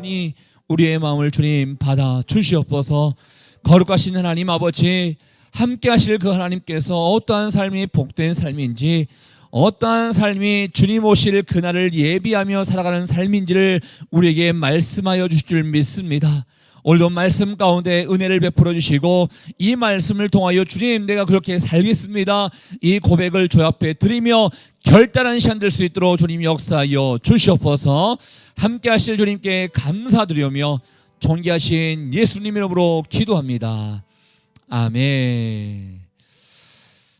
나오니 우리의 마음을 주님 받아 주시옵소서. 거룩하신 하나님 아버지 함께 하실 그 하나님께서 어떠한 삶이 복된 삶인지 어떠한 삶이 주님 오실 그날을 예비하며 살아가는 삶인지를 우리에게 말씀하여 주실 줄 믿습니다. 오늘도 말씀 가운데 은혜를 베풀어 주시고 이 말씀을 통하여 주님 내가 그렇게 살겠습니다. 이 고백을 주 앞에 드리며 결단한 시간 될 수 있도록 주님 역사하여 주시옵소서 함께 하실 주님께 감사드리며 존귀하신 예수님 이름으로 기도합니다. 아멘.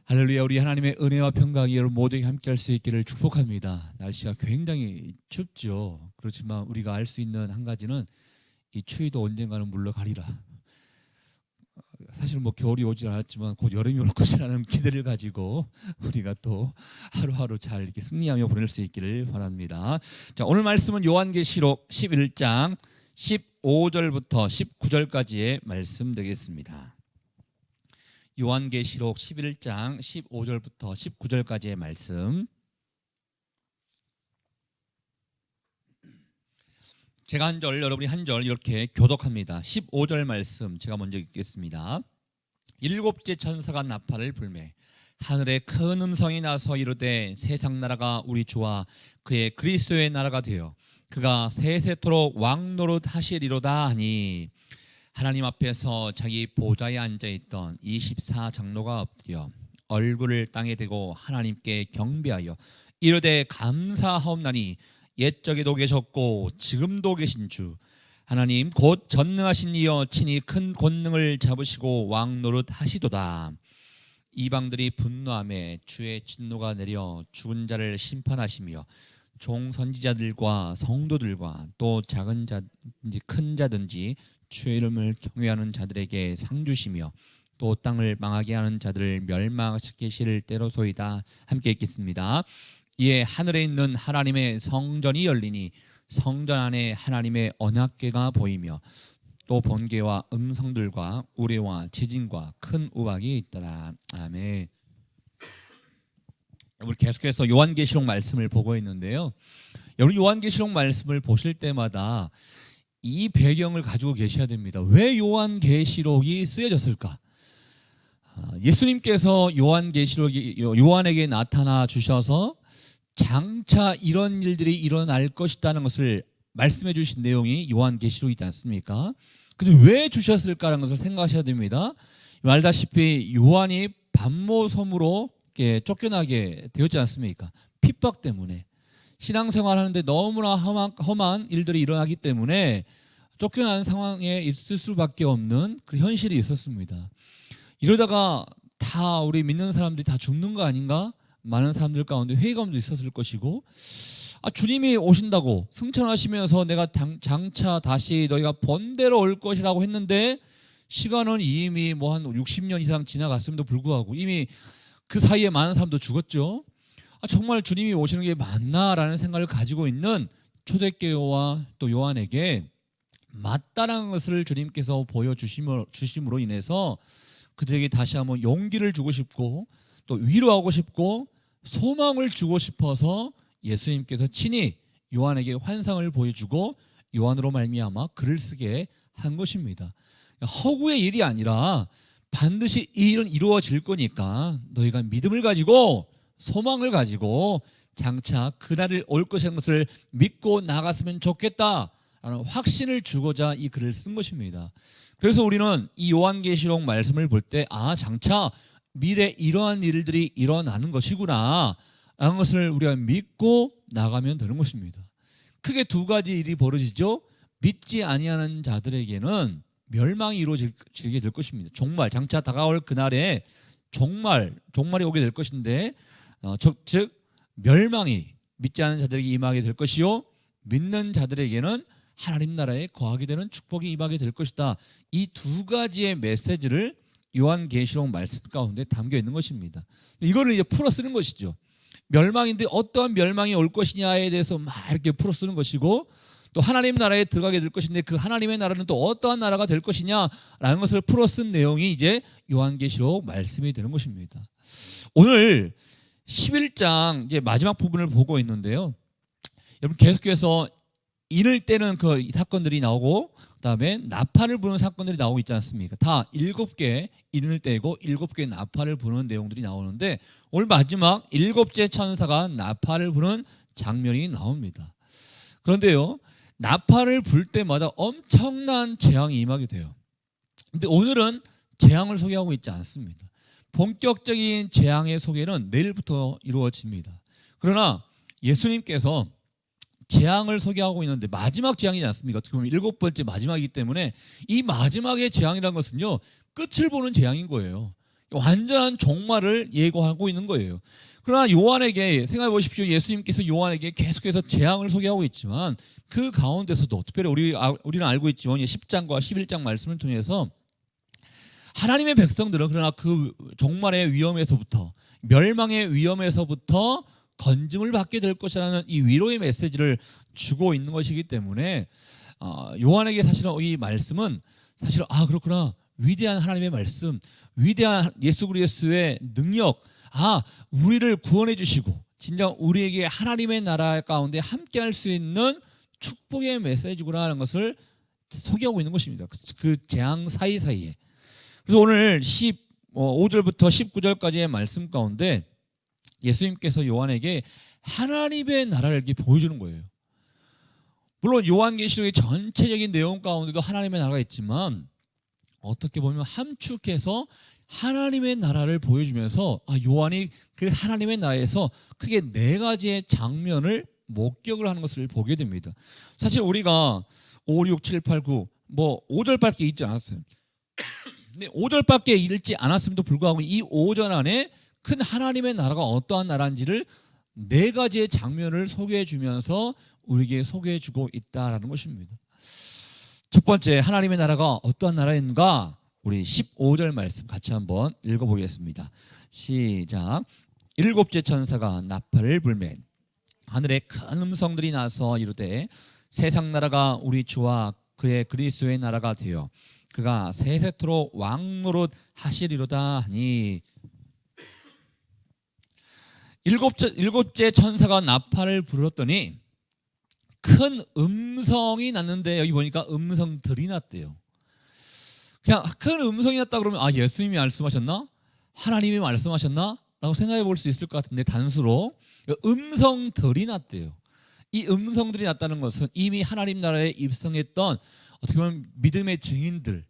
할렐루야 우리 하나님의 은혜와 평강이 여러분 모두에게 함께할 수 있기를 축복합니다. 날씨가 굉장히 춥죠. 그렇지만 우리가 알 수 있는 한 가지는 이 추위도 언젠가는 물러가리라. 사실 뭐 겨울이 오질 않았지만 곧 여름이 올 것이라는 기대를 가지고 우리가 또 하루하루 잘 이렇게 승리하며 보낼 수 있기를 바랍니다. 자 오늘 말씀은 요한계시록 11장 15절부터 19절까지의 말씀 되겠습니다. 요한계시록 11장 15절부터 19절까지의 말씀. 제가 한 절, 여러분이 한 절 이렇게 교독합니다. 15절 말씀 제가 먼저 읽겠습니다. 일곱째 천사가 나팔을 불매 하늘에 큰 음성이 나서 이르되 세상 나라가 우리 주와 그의 그리스도의 나라가 되어 그가 세세토록 왕 노릇 하시리로다 하니 하나님 앞에서 자기 보좌에 앉아 있던 24 장로가 엎드려 얼굴을 땅에 대고 하나님께 경배하여 이르되 감사하옵나니 옛적에도 계셨고 지금도 계신 주 하나님 곧 전능하신 이여 친히 큰 권능을 잡으시고 왕 노릇 하시도다 이방들이 분노함에 주의 진노가 내려 죽은 자를 심판하시며 종 선지자들과 성도들과 또 작은 자든지 큰 자든지 주의 이름을 경외하는 자들에게 상 주시며 또 땅을 망하게 하는 자들을 멸망시키실 때로소이다 함께 읽겠습니다. 이에 하늘에 있는 하나님의 성전이 열리니 성전 안에 하나님의 언약궤가 보이며 또 번개와 음성들과 우레와 지진과 큰 우박이 있더라. 아멘. 우리 계속해서 요한계시록 말씀을 보고 있는데요. 여러분 요한계시록 말씀을 보실 때마다 이 배경을 가지고 계셔야 됩니다. 왜 요한계시록이 쓰여졌을까? 아, 예수님께서 요한계시록이 요한에게 나타나 주셔서 장차 이런 일들이 일어날 것이라는 것을 말씀해 주신 내용이 요한계시록이지 않습니까? 근데 왜 주셨을까라는 것을 생각하셔야 됩니다. 말다시피 요한이 반모 섬으로 이렇게 쫓겨나게 되었지 않습니까? 핍박 때문에 신앙생활 하는데 너무나 험한, 험한 일들이 일어나기 때문에 쫓겨난 상황에 있을 수밖에 없는 그 현실이 있었습니다. 이러다가 다 우리 믿는 사람들이 다 죽는 거 아닌가? 많은 사람들 가운데 회의감도 있었을 것이고 아, 주님이 오신다고 승천하시면서 내가 당, 장차 다시 너희가 번대로 올 것이라고 했는데 시간은 이미 뭐 한 60년 이상 지나갔음에도 불구하고 이미 그 사이에 많은 사람도 죽었죠. 아, 정말 주님이 오시는 게 맞나라는 생각을 가지고 있는 초대교회와 또 요한에게 맞다라는 것을 주님께서 보여주심으로 주심으로 인해서 그들에게 다시 한번 용기를 주고 싶고 또 위로하고 싶고 소망을 주고 싶어서 예수님께서 친히 요한에게 환상을 보여주고 요한으로 말미암아 글을 쓰게 한 것입니다. 허구의 일이 아니라 반드시 이 일은 이루어질 거니까 너희가 믿음을 가지고 소망을 가지고 장차 그날을 올 것이라는 것을 믿고 나갔으면 좋겠다라는 확신을 주고자 이 글을 쓴 것입니다. 그래서 우리는 이 요한계시록 말씀을 볼 때 아 장차 미래 이러한 일들이 일어나는 것이구나 라는 것을 우리가 믿고 나가면 되는 것입니다. 크게 두 가지 일이 벌어지죠. 믿지 아니하는 자들에게는 멸망이 이루어지게 될 것입니다. 종말 장차 다가올 그날에 종말 종말이 오게 될 것인데 어, 즉, 즉 멸망이 믿지 않는 자들에게 임하게 될 것이요 믿는 자들에게는 하나님 나라에 거하게 되는 축복이 임하게 될 것이다. 이 두 가지의 메시지를 요한계시록 말씀 가운데 담겨 있는 것입니다. 이거를 이제 풀어 쓰는 것이죠. 멸망인데 어떠한 멸망이 올 것이냐에 대해서 막 이렇게 풀어 쓰는 것이고 또 하나님 나라에 들어가게 될 것인데 그 하나님의 나라는 또 어떠한 나라가 될 것이냐라는 것을 풀어 쓴 내용이 이제 요한계시록 말씀이 되는 것입니다. 오늘 11장 이제 마지막 부분을 보고 있는데요. 여러분 계속해서 인을 때는 그 사건들이 나오고 그다음에 나팔을 부는 사건들이 나오고 있지 않습니까? 다 일곱 개 인을 떼고 일곱 개 나팔을 부는 내용들이 나오는데 오늘 마지막 일곱째 천사가 나팔을 부는 장면이 나옵니다. 그런데요, 나팔을 불 때마다 엄청난 재앙이 임하게 돼요. 근데 오늘은 재앙을 소개하고 있지 않습니다. 본격적인 재앙의 소개는 내일부터 이루어집니다. 그러나 예수님께서 재앙을 소개하고 있는데 마지막 재앙이지 않습니까? 어떻게 보면 일곱 번째 마지막이기 때문에 이 마지막의 재앙이라는 것은요 끝을 보는 재앙인 거예요. 완전한 종말을 예고하고 있는 거예요. 그러나 요한에게 생각해 보십시오. 예수님께서 요한에게 계속해서 재앙을 소개하고 있지만 그 가운데서도 특별히 우리 아, 우리는 알고 있지만 10장과 11장 말씀을 통해서 하나님의 백성들은 그러나 그 종말의 위험에서부터 멸망의 위험에서부터 건짐을 받게 될 것이라는 이 위로의 메시지를 주고 있는 것이기 때문에 어, 요한에게 사실은 이 말씀은 사실 아 그렇구나 위대한 하나님의 말씀 위대한 예수 그리스도의 능력 아 우리를 구원해 주시고 진정 우리에게 하나님의 나라 가운데 함께 할 수 있는 축복의 메시지구나 하는 것을 소개하고 있는 것입니다. 그 재앙 사이 사이에 그래서 오늘 15절부터 19절까지의 말씀 가운데 예수님께서 요한에게 하나님의 나라를 보여주는 거예요. 물론 요한계시록의 전체적인 내용 가운데도 하나님의 나라가 있지만 어떻게 보면 함축해서 하나님의 나라를 보여주면서 아, 요한이 그 하나님의 나라에서 크게 네 가지의 장면을 목격을 하는 것을 보게 됩니다. 사실 우리가 5, 6, 7, 8, 9, 뭐 5절밖에 읽지 않았어요. 근데 5절밖에 읽지 않았음에도 불구하고 이 5절 안에 큰 하나님의 나라가 어떠한 나라인지를 네 가지의 장면을 소개해 주면서 우리에게 소개해 주고 있다라는 것입니다. 첫 번째 하나님의 나라가 어떠한 나라인가? 우리 15절 말씀 같이 한번 읽어 보겠습니다. 시작. 일곱째 천사가 나팔을 불매 하늘에 큰 음성들이 나서 이르되 세상 나라가 우리 주와 그의 그리스도의 나라가 되어 그가 세세토록 왕노릇 하시리로다 하니 일곱째, 일곱째 천사가 나팔을 불었더니 큰 음성이 났는데 여기 보니까 음성들이 났대요. 그냥 큰 음성이 났다 그러면 아 예수님이 말씀하셨나? 하나님이 말씀하셨나? 라고 생각해 볼 수 있을 것 같은데 단수로 음성들이 났대요. 이 음성들이 났다는 것은 이미 하나님 나라에 입성했던 어떻게 보면 믿음의 증인들이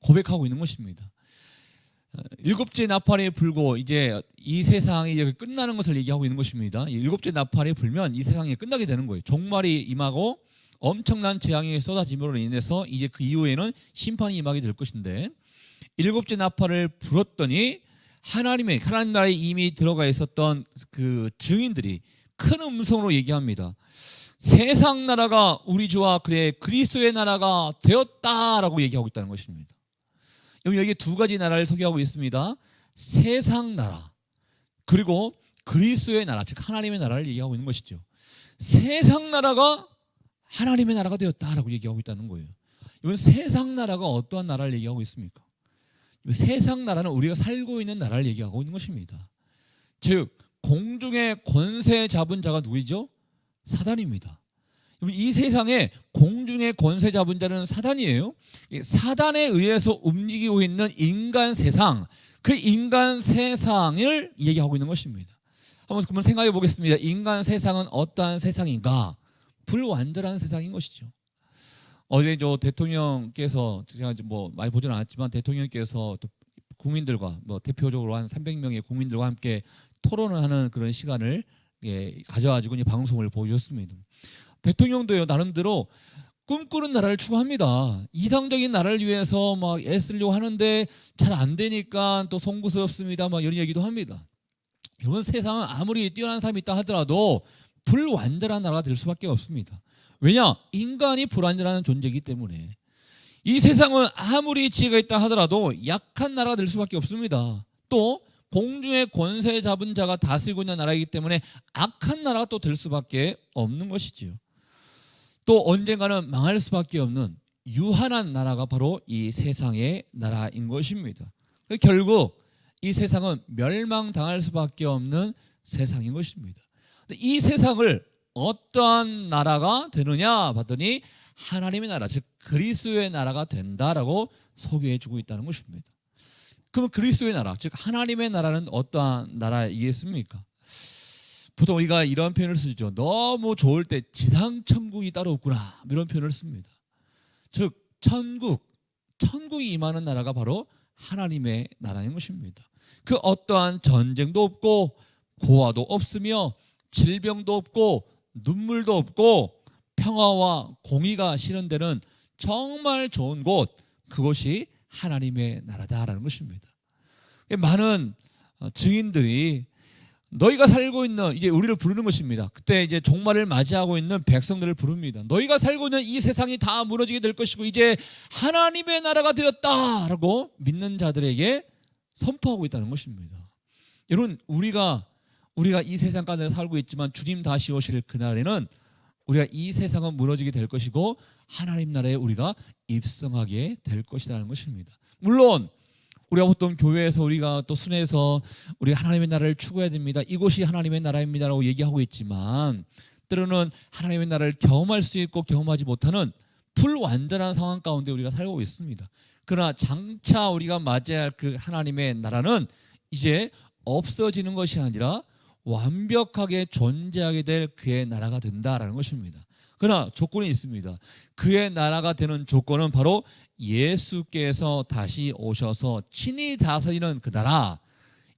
고백하고 있는 것입니다. 일곱째 나팔이 불고 이제 이 세상이 이제 끝나는 것을 얘기하고 있는 것입니다. 일곱째 나팔이 불면 이 세상이 끝나게 되는 거예요. 종말이 임하고 엄청난 재앙이 쏟아짐으로 인해서 이제 그 이후에는 심판이 임하게 될 것인데 일곱째 나팔을 불었더니 하나님의 하나님 나라에 이미 들어가 있었던 그 증인들이 큰 음성으로 얘기합니다. 세상 나라가 우리 주와 그의 그리스도의 나라가 되었다라고 얘기하고 있다는 것입니다. 여기 두 가지 나라를 소개하고 있습니다. 세상 나라 그리고 그리스도의 나라 즉 하나님의 나라를 얘기하고 있는 것이죠. 세상 나라가 하나님의 나라가 되었다라고 얘기하고 있다는 거예요. 이번 세상 나라가 어떠한 나라를 얘기하고 있습니까? 세상 나라는 우리가 살고 있는 나라를 얘기하고 있는 것입니다. 즉 공중의 권세 잡은 자가 누구죠? 사단입니다. 이 세상에 공중의 권세 잡은 자는 사단이에요. 사단에 의해서 움직이고 있는 인간 세상, 그 인간 세상을 얘기하고 있는 것입니다. 한번 그러면 생각해 보겠습니다. 인간 세상은 어떠한 세상인가? 불완전한 세상인 것이죠. 어제 저 대통령께서 제가 뭐 많이 보지는 않았지만 대통령께서 또 국민들과 뭐 대표적으로 한 300명의 국민들과 함께 토론을 하는 그런 시간을 예, 가져가지고 방송을 보여줬습니다. 대통령도요 나름대로 꿈꾸는 나라를 추구합니다. 이상적인 나라를 위해서 막 애쓰려고 하는데 잘 안 되니까 또 송구스럽습니다. 막 이런 얘기도 합니다. 이번 세상은 아무리 뛰어난 사람이 있다 하더라도 불완전한 나라가 될 수밖에 없습니다. 왜냐? 인간이 불완전한 존재이기 때문에 이 세상은 아무리 지혜가 있다 하더라도 약한 나라가 될 수밖에 없습니다. 또 공중의 권세 잡은 자가 다스리고 있는 나라이기 때문에 악한 나라가 또 될 수밖에 없는 것이지요. 또 언젠가는 망할 수밖에 없는 유한한 나라가 바로 이 세상의 나라인 것입니다. 결국 이 세상은 멸망당할 수밖에 없는 세상인 것입니다. 이 세상을 어떠한 나라가 되느냐 봤더니 하나님의 나라 즉 그리스도의 나라가 된다라고 소개해 주고 있다는 것입니다. 그럼 그리스도의 나라 즉 하나님의 나라는 어떠한 나라이겠습니까? 보통 우리가 이런 표현을 쓰죠. 너무 좋을 때 지상 천국이 따로 없구나 이런 표현을 씁니다. 즉 천국 천국이 임하는 나라가 바로 하나님의 나라인 것입니다. 그 어떠한 전쟁도 없고 고아도 없으며 질병도 없고 눈물도 없고 평화와 공의가 실현되는 정말 좋은 곳 그곳이 하나님의 나라다라는 것입니다. 많은 어, 증인들이 너희가 살고 있는 이제 우리를 부르는 것입니다. 그때 이제 종말을 맞이하고 있는 백성들을 부릅니다. 너희가 살고 있는 이 세상이 다 무너지게 될 것이고 이제 하나님의 나라가 되었다라고 믿는 자들에게 선포하고 있다는 것입니다. 여러분 우리가 우리가 이 세상 가운데 살고 있지만 주님 다시 오실 그날에는 우리가 이 세상은 무너지게 될 것이고 하나님 나라에 우리가 입성하게 될 것이라는 것입니다. 물론 우리가 보통 교회에서 우리가 또 순회에서 우리 하나님의 나라를 추구해야 됩니다. 이곳이 하나님의 나라입니다라고 얘기하고 있지만 때로는 하나님의 나라를 경험할 수 있고 경험하지 못하는 불완전한 상황 가운데 우리가 살고 있습니다. 그러나 장차 우리가 맞이할 그 하나님의 나라는 이제 없어지는 것이 아니라 완벽하게 존재하게 될 그의 나라가 된다라는 것입니다. 그러나 조건이 있습니다. 그의 나라가 되는 조건은 바로 예수께서 다시 오셔서 친히 다스리는 그 나라,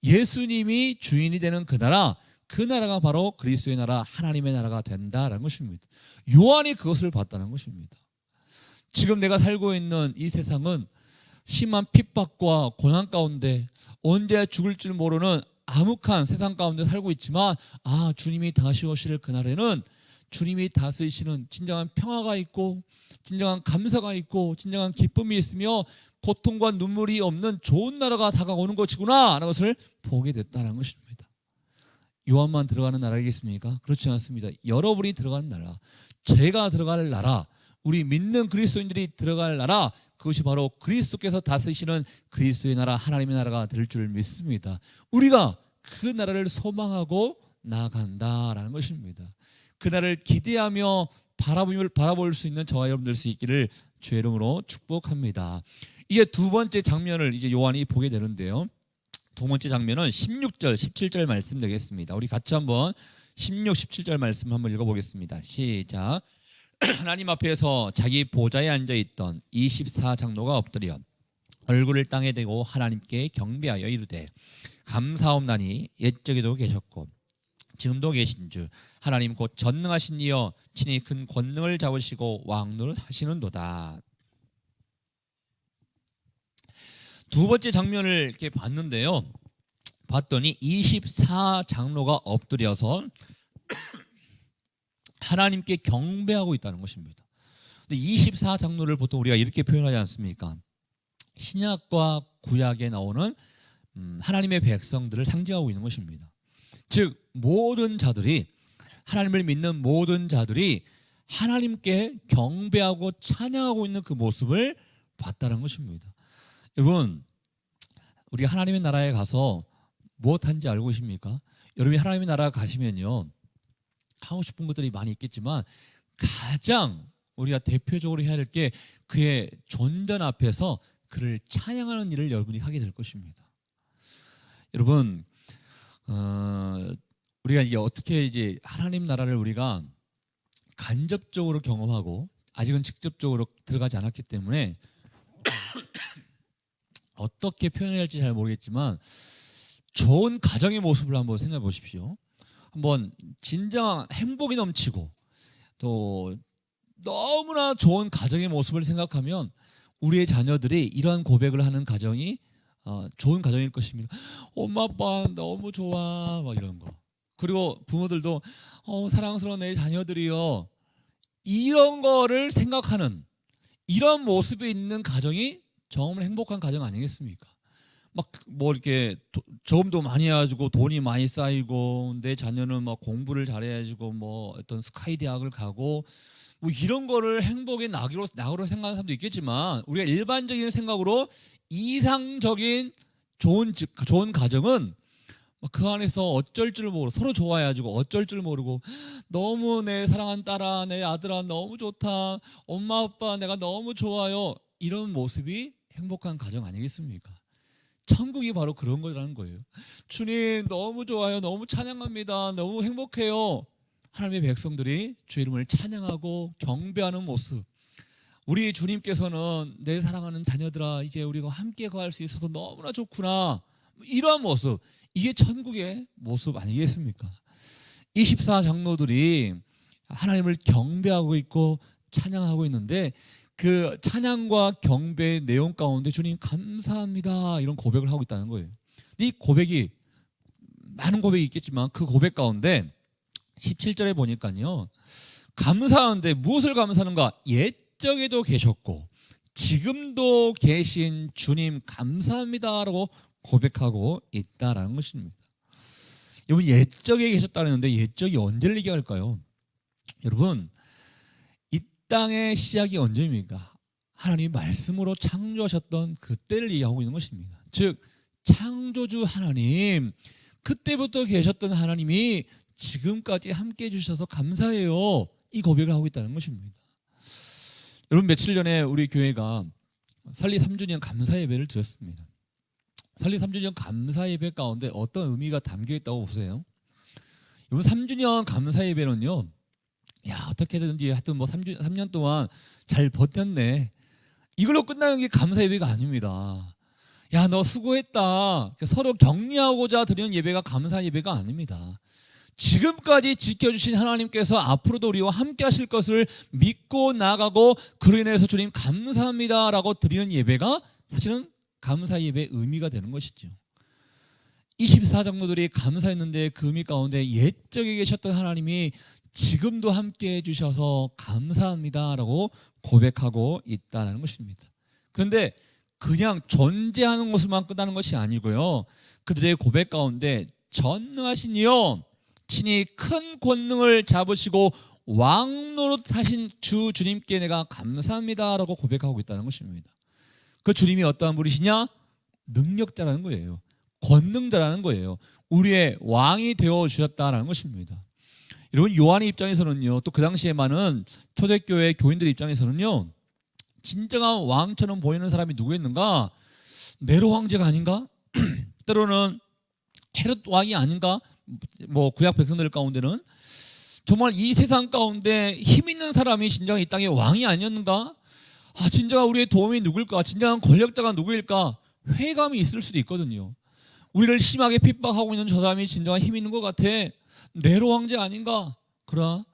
예수님이 주인이 되는 그 나라, 그 나라가 바로 그리스도의 나라, 하나님의 나라가 된다라는 것입니다. 요한이 그것을 봤다는 것입니다. 지금 내가 살고 있는 이 세상은 심한 핍박과 고난 가운데 언제 죽을 줄 모르는 암흑한 세상 가운데 살고 있지만 아 주님이 다시 오실 그날에는 주님이 다스리시는 진정한 평화가 있고 진정한 감사가 있고 진정한 기쁨이 있으며 고통과 눈물이 없는 좋은 나라가 다가오는 것이구나 하는 것을 보게 됐다는 것입니다. 요한만 들어가는 나라이겠습니까? 그렇지 않습니다. 여러분이 들어가는 나라, 제가 들어갈 나라, 우리 믿는 그리스도인들이 들어갈 나라 그것이 바로 그리스도께서 다스리시는 그리스도의 나라 하나님의 나라가 될 줄 믿습니다. 우리가 그 나라를 소망하고 나아간다라는 것입니다. 그 나라를 기대하며 바라볼, 바라볼 수 있는 저와 여러분들 수 있기를 주의 이름으로 축복합니다. 이제 두 번째 장면을 이제 요한이 보게 되는데요. 두 번째 장면은 16절, 17절 말씀 되겠습니다. 우리 같이 한번 16, 17절 말씀 한번 읽어보겠습니다. 시작. 하나님 앞에서 자기 보좌에 앉아 있던 24 장로가 엎드려 얼굴을 땅에 대고 하나님께 경배하여 이르되 감사옵나니 옛적에도 계셨고 지금도 계신 주 하나님 곧 전능하신 이여 친히 큰 권능을 잡으시고 왕노를 하시는도다. 두 번째 장면을 이렇게 봤는데요. 봤더니 24장로가 엎드려서 하나님께 경배하고 있다는 것입니다. 근데 24장로를 보통 우리가 이렇게 표현하지 않습니까? 신약과 구약에 나오는 음, 하나님의 백성들을 상징하고 있는 것입니다. 즉 모든 자들이 하나님을 믿는 모든 자들이 하나님께 경배하고 찬양하고 있는 그 모습을 봤다는 것입니다. 여러분 우리 하나님의 나라에 가서 무엇한지 알고 계십니까? 여러분이 하나님의 나라 가시면요 하고 싶은 것들이 많이 있겠지만 가장 우리가 대표적으로 해야 될 게 그의 존전 앞에서 그를 찬양하는 일을 여러분이 하게 될 것입니다. 여러분 어, 우리가 이게 어떻게 이제 하나님 나라를 우리가 간접적으로 경험하고 아직은 직접적으로 들어가지 않았기 때문에 어떻게 표현해야 할지 잘 모르겠지만 좋은 가정의 모습을 한번 생각해 보십시오. 한번 진정한 행복이 넘치고 또 너무나 좋은 가정의 모습을 생각하면 우리의 자녀들이 이러한 고백을 하는 가정이 어, 좋은 가정일 것입니다. 엄마 아빠 너무 좋아 막 이런 거. 그리고 부모들도 어, 사랑스러운 내 자녀들이요 이런 거를 생각하는 이런 모습이 있는 가정이 정말 행복한 가정 아니겠습니까? 막 뭐 이렇게 도, 저금도 많이 해가지고 돈이 많이 쌓이고 내 자녀는 막 공부를 잘해가지고 뭐 어떤 스카이 대학을 가고 뭐 이런 거를 행복의 낙으로 낙으로 생각하는 사람도 있겠지만 우리가 일반적인 생각으로 이상적인 좋은 집, 좋은 가정은 막그 안에서 어쩔 줄 모르고 서로 좋아해가지고 어쩔 줄 모르고 너무 내 사랑하는 딸아 내 아들아 너무 좋다 엄마 아빠 내가 너무 좋아요 이런 모습이 행복한 가정 아니겠습니까? 천국이 바로 그런 거라는 거예요. 주님 너무 좋아요 너무 찬양합니다 너무 행복해요 하나님의 백성들이 주 이름을 찬양하고 경배하는 모습 우리 주님께서는 내 사랑하는 자녀들아 이제 우리가 함께 거할 수 있어서 너무나 좋구나 이러한 모습 이게 천국의 모습 아니겠습니까? 24 장로들이 하나님을 경배하고 있고 찬양하고 있는데 그 찬양과 경배의 내용 가운데 주님 감사합니다 이런 고백을 하고 있다는 거예요. 이 고백이 많은 고백이 있겠지만 그 고백 가운데 17절에 보니까요. 감사하는데 무엇을 감사하는가? 옛적에도 계셨고 지금도 계신 주님 감사합니다라고 고백하고 있다라는 것입니다. 여러분 옛적에 계셨다는데 옛적이 언제를 얘기할까요? 여러분 이 땅의 시작이 언제입니까? 하나님 말씀으로 창조하셨던 그때를 얘기하고 있는 것입니다. 즉 창조주 하나님 그때부터 계셨던 하나님이 지금까지 함께 해주셔서 감사해요. 이 고백을 하고 있다는 것입니다. 여러분 며칠 전에 우리 교회가 살리 3주년 감사 예배를 드렸습니다. 살리 3주년 감사 예배 가운데 어떤 의미가 담겨 있다고 보세요. 이번 3주년 감사 예배는요. 야, 어떻게든지 하여튼 뭐 3주 3년 동안 잘 버텼네. 이걸로 끝나는 게 감사 예배가 아닙니다. 야, 너 수고했다. 서로 격려하고자 드리는 예배가 감사 예배가 아닙니다. 지금까지 지켜주신 하나님께서 앞으로도 우리와 함께 하실 것을 믿고 나가고 그로 인해서 주님 감사합니다 라고 드리는 예배가 사실은 감사 예배의 의미가 되는 것이죠. 24장로들이 감사했는데 그 의미 가운데 옛적에 계셨던 하나님이 지금도 함께 해주셔서 감사합니다 라고 고백하고 있다는 것입니다. 그런데 그냥 존재하는 것으로만 끝나는 것이 아니고요. 그들의 고백 가운데 전능하신 이여 친히 큰 권능을 잡으시고 왕 노릇 하신 주 주님께 내가 감사합니다라고 고백하고 있다는 것입니다. 그 주님이 어떠한 분이시냐? 능력자라는 거예요. 권능자라는 거예요. 우리의 왕이 되어 주셨다라는 것입니다. 여러분 요한의 입장에서는요. 또 그 당시에 많은 초대교회 교인들 입장에서는요. 진정한 왕처럼 보이는 사람이 누구였는가? 네로 황제가 아닌가? 때로는 헤롯 왕이 아닌가? 뭐 구약 백성들 가운데는 정말 이 세상 가운데 힘 있는 사람이 진정 이 땅의 왕이 아니었는가? 아, 진정한 우리의 도움이 누굴까? 진정한 권력자가 누구일까? 회감이 있을 수도 있거든요. 우리를 심하게 핍박하고 있는 저 사람이 진정한 힘 있는 것 같아. 네로 황제 아닌가? 그러나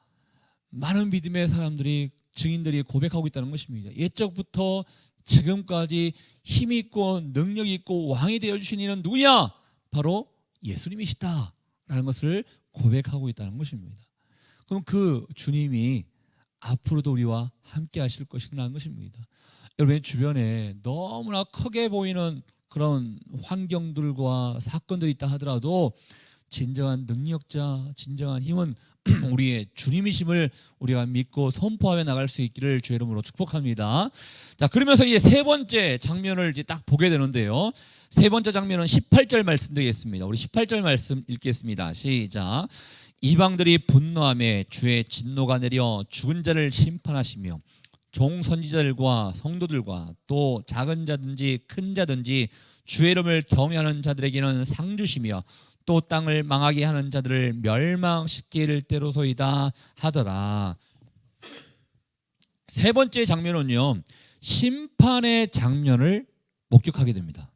많은 믿음의 사람들이 증인들이 고백하고 있다는 것입니다. 옛적부터 지금까지 힘 있고 능력 있고 왕이 되어 주신 이는 누구냐? 바로 예수님이시다 라는 것을 고백하고 있다는 것입니다. 그럼 그 주님이 앞으로도 우리와 함께 하실 것이라는 것입니다. 여러분 주변에 너무나 크게 보이는 그런 환경들과 사건들이 있다 하더라도 진정한 능력자, 진정한 힘은 우리의 주님이심을 우리가 믿고 선포하며 나갈 수 있기를 주의 이름으로 축복합니다. 자, 그러면서 이제 세 번째 장면을 이제 딱 보게 되는데요. 세 번째 장면은 18절 말씀 되겠습니다. 우리 18절 말씀 읽겠습니다. 시작. 이방들이 분노함에 주의 진노가 내려 죽은 자를 심판하시며 종 선지자들과 성도들과 또 작은 자든지 큰 자든지 주의 이름을 경외하는 자들에게는 상 주시며 또 땅을 망하게 하는 자들을 멸망시킬 때로소이다 하더라. 세 번째 장면은요. 심판의 장면을 목격하게 됩니다.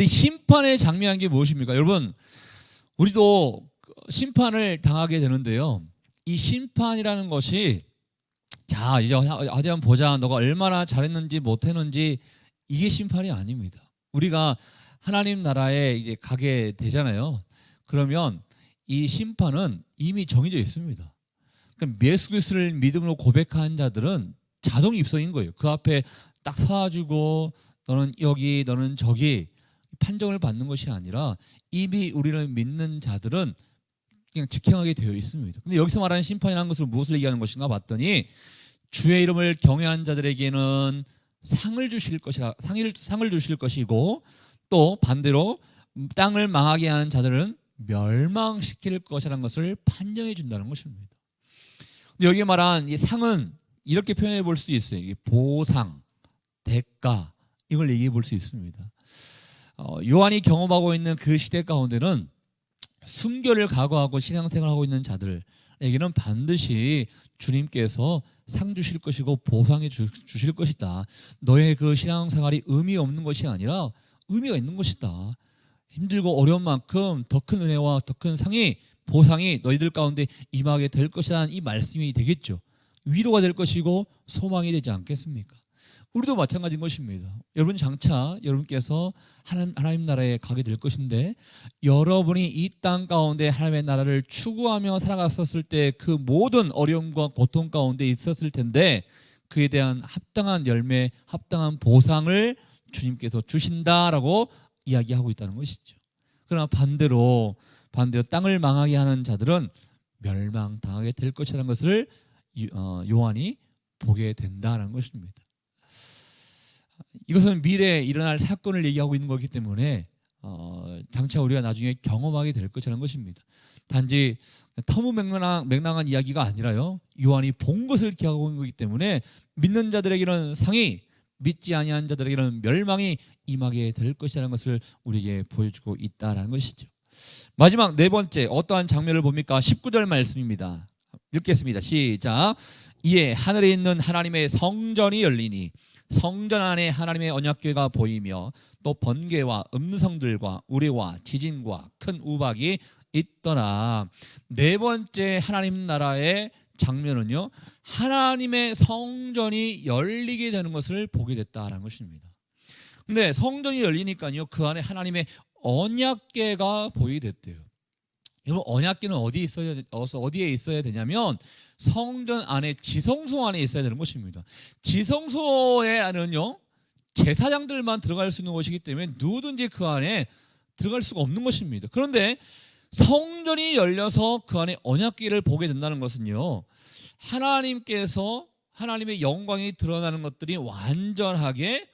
근데 이 심판의 장면이 게 무엇입니까? 여러분, 우리도 심판을 당하게 되는데요. 이 심판이라는 것이 자 이제 한번 보자. 너가 얼마나 잘했는지 못했는지 이게 심판이 아닙니다. 우리가 하나님 나라에 이제 가게 되잖아요. 그러면 이 심판은 이미 정해져 있습니다. 그러니까 예수 그리스도를 믿음으로 고백한 자들은 자동 입성인 거예요. 그 앞에 딱 서가지고 너는 여기 너는 저기 판정을 받는 것이 아니라 이미 우리를 믿는 자들은 그냥 직행하게 되어 있습니다. 근데 여기서 말하는 심판이라는 것을 무엇을 얘기하는 것인가 봤더니 주의 이름을 경외하는 자들에게는 상을 주실 것이라 상을 상을 주실 것이고 또 반대로 땅을 망하게 하는 자들은 멸망시킬 것이라는 것을 판정해 준다는 것입니다. 근데 여기 말한 이 상은 이렇게 표현해 볼 수 있어요. 보상, 대가 이걸 얘기해 볼 수 있습니다. 어, 요한이 경험하고 있는 그 시대 가운데는 순교를 각오하고 신앙생활하고 있는 자들에게는 반드시 주님께서 상 주실 것이고 보상해 주, 주실 것이다. 너의 그 신앙생활이 의미 없는 것이 아니라 의미가 있는 것이다. 힘들고 어려운 만큼 더 큰 은혜와 더 큰 상이 보상이 너희들 가운데 임하게 될 것이라는 이 말씀이 되겠죠. 위로가 될 것이고 소망이 되지 않겠습니까? 우리도 마찬가지인 것입니다. 여러분 장차 여러분께서 하나님, 하나님 나라에 가게 될 것인데 여러분이 이 땅 가운데 하나님의 나라를 추구하며 살아갔었을 때 그 모든 어려움과 고통 가운데 있었을 텐데 그에 대한 합당한 열매, 합당한 보상을 주님께서 주신다라고 이야기하고 있다는 것이죠. 그러나 반대로 반대로 땅을 망하게 하는 자들은 멸망당하게 될 것이라는 것을 이- 어, 요한이 보게 된다는 것입니다. 이것은 미래에 일어날 사건을 얘기하고 있는 거기 때문에 어, 장차 우리가 나중에 경험하게 될 것이라는 것입니다. 단지 터무맹랑한 맹랑한 이야기가 아니라요. 요한이 본 것을 기하고 있는 거기 때문에 믿는 자들에게는 상이 믿지 아니한 자들에게는 멸망이 임하게 될 것이라는 것을 우리에게 보여주고 있다라는 것이죠. 마지막 네 번째 어떠한 장면을 봅니까? 19절 말씀입니다. 읽겠습니다. 시작. 이에 하늘에 있는 하나님의 성전이 열리니 성전 안에 하나님의 언약궤가 보이며 또 번개와 음성들과 우레와 지진과 큰 우박이 있더라. 네 번째 하나님 나라의 장면은요. 하나님의 성전이 열리게 되는 것을 보게 됐다라는 것입니다. 근데 성전이 열리니까요. 그 안에 하나님의 언약궤가 보이게 됐대요. 여러분 언약궤는 어디 있어야 어디에 있어야 되냐면 성전 안에 지성소 안에 있어야 되는 것입니다. 지성소에 안은요 제사장들만 들어갈 수 있는 곳이기 때문에 누구든지 그 안에 들어갈 수가 없는 것입니다. 그런데 성전이 열려서 그 안에 언약궤를 보게 된다는 것은요 하나님께서 하나님의 영광이 드러나는 것들이 완전하게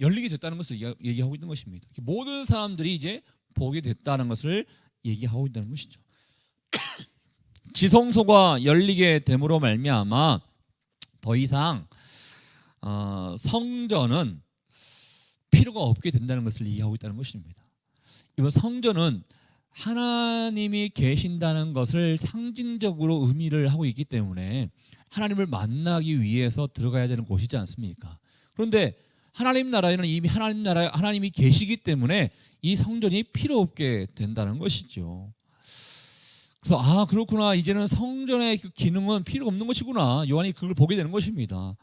열리게 됐다는 것을 얘기- 얘기하고 있는 것입니다. 모든 사람들이 이제 보게 됐다는 것을 얘기하고 있다는 것이죠. 지성소가 열리게 됨으로 말미암아 더 이상 어, 성전은 필요가 없게 된다는 것을 얘기하고 있다는 것입니다. 이번 성전은 하나님이 계신다는 것을 상징적으로 의미를 하고 있기 때문에 하나님을 만나기 위해서 들어가야 되는 곳이지 않습니까? 그런데 하나님 나라에는 이미 하나님 나라 하나님이 계시기 때문에 이 성전이 필요 없게 된다는 것이죠. 그래서 아 그렇구나 이제는 성전의 그 기능은 필요 없는 것이구나 요한이 그걸 보게 되는 것입니다.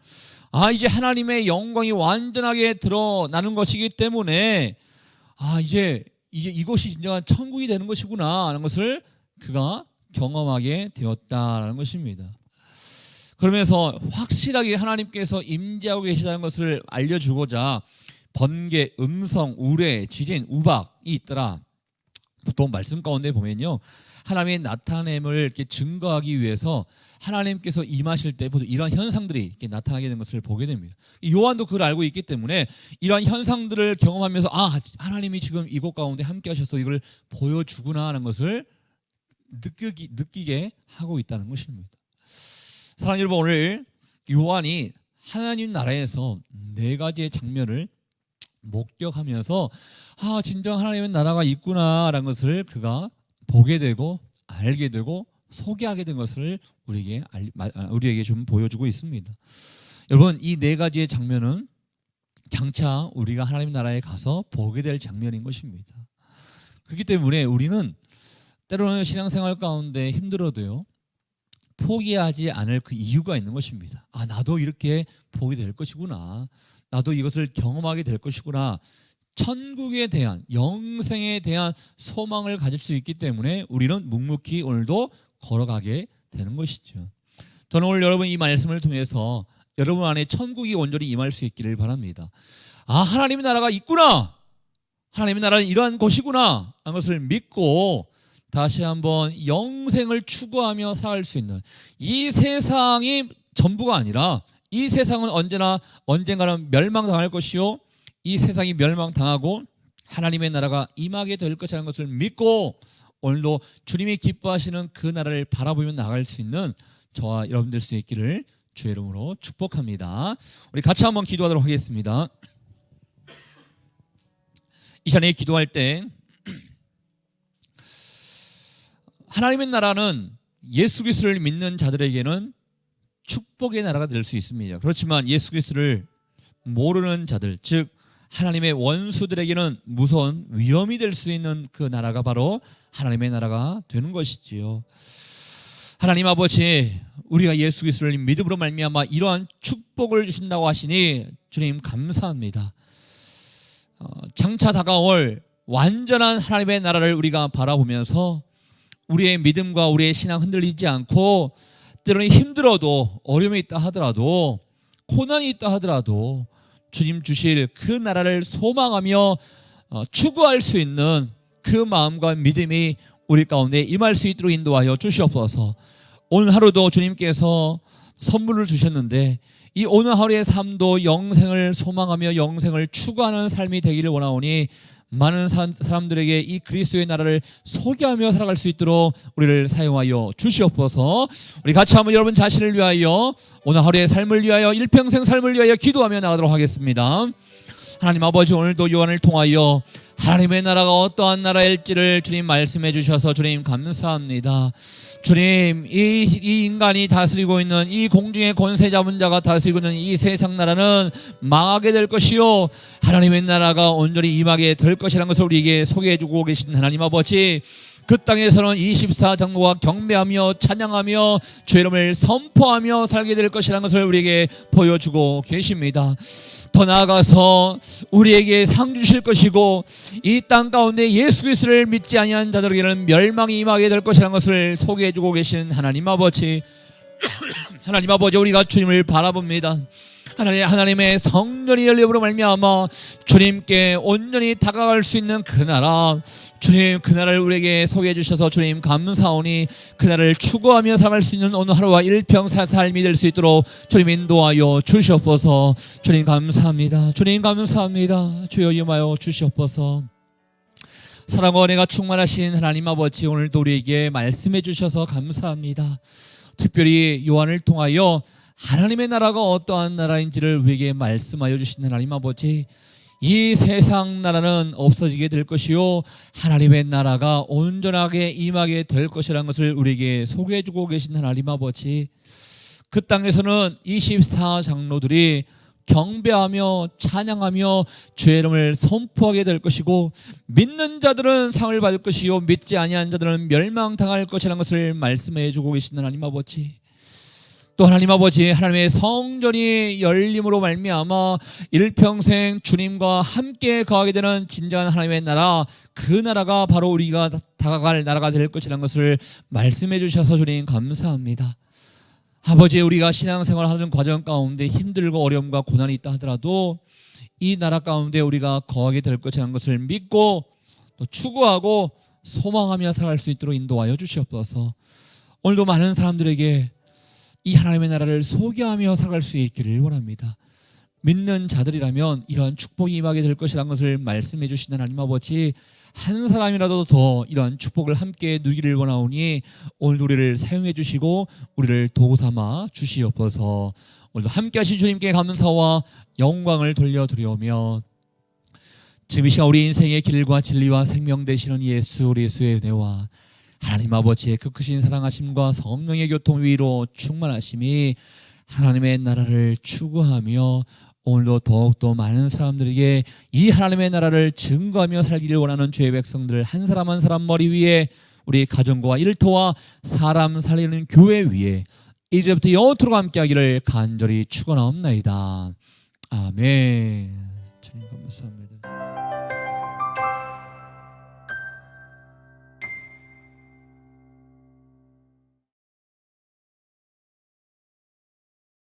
아 이제 하나님의 영광이 완전하게 드러나는 것이기 때문에 아 이제 이제 이것이 진정한 천국이 되는 것이구나 하는 것을 그가 경험하게 되었다라는 것입니다. 그러면서 확실하게 하나님께서 임재하고 계시다는 것을 알려주고자 번개, 음성, 우레, 지진, 우박이 있더라. 보통 말씀 가운데 보면요. 하나님의 나타냄을 이렇게 증거하기 위해서 하나님께서 임하실 때 보통 이런 현상들이 이렇게 나타나게 되는 것을 보게 됩니다. 요한도 그걸 알고 있기 때문에 이런 현상들을 경험하면서 아 하나님이 지금 이곳 가운데 함께 하셔서 이걸 보여주구나 하는 것을 느끼기, 느끼게 하고 있다는 것입니다. 사랑 여러분 오늘 요한이 하나님 나라에서 네 가지의 장면을 목격하면서 아 진정 하나님의 나라가 있구나라는 것을 그가 보게 되고 알게 되고 소개하게 된 것을 우리에게 아, 우리에게 좀 보여주고 있습니다. 여러분 이 네 가지의 장면은 장차 우리가 하나님 나라에 가서 보게 될 장면인 것입니다. 그렇기 때문에 우리는 때로는 신앙생활 가운데 힘들어도요 포기하지 않을 그 이유가 있는 것입니다. 아 나도 이렇게 보게 될 것이구나. 나도 이것을 경험하게 될 것이구나. 천국에 대한 영생에 대한 소망을 가질 수 있기 때문에 우리는 묵묵히 오늘도 걸어가게 되는 것이죠. 저는 오늘 여러분 이 말씀을 통해서 여러분 안에 천국이 온전히 임할 수 있기를 바랍니다. 아 하나님의 나라가 있구나. 하나님의 나라는 이러한 곳이구나. 하는 것을 믿고 다시 한번 영생을 추구하며 살아갈 수 있는 이 세상이 전부가 아니라 이 세상은 언제나 언젠가는 멸망당할 것이요 이 세상이 멸망당하고 하나님의 나라가 임하게 될 것이라는 것을 믿고 오늘도 주님이 기뻐하시는 그 나라를 바라보며 나갈 수 있는 저와 여러분들 수 있기를 주의 이름으로 축복합니다. 우리 같이 한번 기도하도록 하겠습니다. 이 시간에 기도할 때 하나님의 나라는 예수 그리스도를 믿는 자들에게는 축복의 나라가 될 수 있습니다. 그렇지만 예수 그리스도를 모르는 자들, 즉 하나님의 원수들에게는 무서운 위험이 될 수 있는 그 나라가 바로 하나님의 나라가 되는 것이지요. 하나님 아버지, 우리가 예수 그리스도를 믿음으로 말미암아 이러한 축복을 주신다고 하시니 주님 감사합니다. 어, 장차 다가올 완전한 하나님의 나라를 우리가 바라보면서 우리의 믿음과 우리의 신앙 흔들리지 않고 때로는 힘들어도 어려움이 있다 하더라도 고난이 있다 하더라도 주님 주실 그 나라를 소망하며 어, 추구할 수 있는 그 마음과 믿음이 우리 가운데 임할 수 있도록 인도하여 주시옵소서. 오늘 하루도 주님께서 선물을 주셨는데 이 오늘 하루의 삶도 영생을 소망하며 영생을 추구하는 삶이 되기를 원하오니 많은 사- 사람들에게 이 그리스도의 나라를 소개하며 살아갈 수 있도록 우리를 사용하여 주시옵소서. 우리 같이 한번 여러분 자신을 위하여 오늘 하루의 삶을 위하여 일평생 삶을 위하여 기도하며 나가도록 하겠습니다. 하나님 아버지 오늘도 요한을 통하여 하나님의 나라가 어떠한 나라일지를 주님 말씀해 주셔서 주님 감사합니다. 주님 이, 이 인간이 다스리고 있는 이 공중의 권세 잡은 자가 다스리고 있는 이 세상 나라는 망하게 될 것이요 하나님의 나라가 온전히 임하게 될 것이라는 것을 우리에게 소개해 주고 계신 하나님 아버지 그 땅에서는 24장로가 경배하며 찬양하며 죄 이름을 선포하며 살게 될 것이라는 것을 우리에게 보여주고 계십니다. 더 나아가서 우리에게 상 주실 것이고 이 땅 가운데 예수 그리스도를 믿지 아니한 자들에게는 멸망이 임하게 될 것이라는 것을 소개해 주고 계신 하나님 아버지 하나님 아버지 우리가 주님을 바라봅니다. 하나님 하나님의 성전이 열림으로 말미암아 주님께 온전히 다가갈 수 있는 그 나라 주님 그 나라를 우리에게 소개해 주셔서 주님 감사오니 그 나라를 추구하며 살아갈 수 있는 오늘 하루와 일평사 삶이 될 수 있도록 주님 인도하여 주시옵소서. 주님 감사합니다. 주님 감사합니다. 주여 임하여 주시옵소서. 사랑과 은혜가 충만하신 하나님 아버지 오늘도 우리에게 말씀해 주셔서 감사합니다. 특별히 요한을 통하여 하나님의 나라가 어떠한 나라인지를 우리에게 말씀하여 주신 하나님 아버지 이 세상 나라는 없어지게 될 것이요 하나님의 나라가 온전하게 임하게 될 것이라는 것을 우리에게 소개해 주고 계신 하나님 아버지 그 땅에서는 24장로들이 경배하며 찬양하며 주의 이름을 선포하게 될 것이고 믿는 자들은 상을 받을 것이요 믿지 아니한 자들은 멸망당할 것이라는 것을 말씀해 주고 계신 하나님 아버지 또 하나님 아버지 하나님의 성전이 열림으로 말미암아 일평생 주님과 함께 거하게 되는 진정한 하나님의 나라 그 나라가 바로 우리가 다가갈 나라가 될 것이라는 것을 말씀해 주셔서 주님 감사합니다. 아버지 우리가 신앙생활 하는 과정 가운데 힘들고 어려움과 고난이 있다 하더라도 이 나라 가운데 우리가 거하게 될 것이라는 것을 믿고 또 추구하고 소망하며 살아갈 수 있도록 인도하여 주시옵소서. 오늘도 많은 사람들에게 이 하나님의 나라를 소개하며 살아갈 수 있기를 원합니다. 믿는 자들이라면 이러한 축복이 임하게 될 것이라는 것을 말씀해 주시는 하나님 아버지 한 사람이라도 더 이러한 축복을 함께 누리기를 원하오니 오늘 우리를 사용해 주시고 우리를 도구 삼아 주시옵소서 오늘도 함께 하신 주님께 감사와 영광을 돌려드리오며 지금 이 시간 우리 인생의 길과 진리와 생명 되시는 예수 그리스도의 은혜와 하나님 아버지의 그 크신 사랑하심과 성령의 교통 위로 충만하심이 하나님의 나라를 추구하며 오늘도 더욱더 많은 사람들에게 이 하나님의 나라를 증거하며 살기를 원하는 죄의 백성들 한 사람 한 사람 머리 위에 우리 가정과 일터와 사람 살리는 교회 위에 이제부터 영원토록 함께하기를 간절히 축원하옵나이다. 아멘. 주님 감사합니다.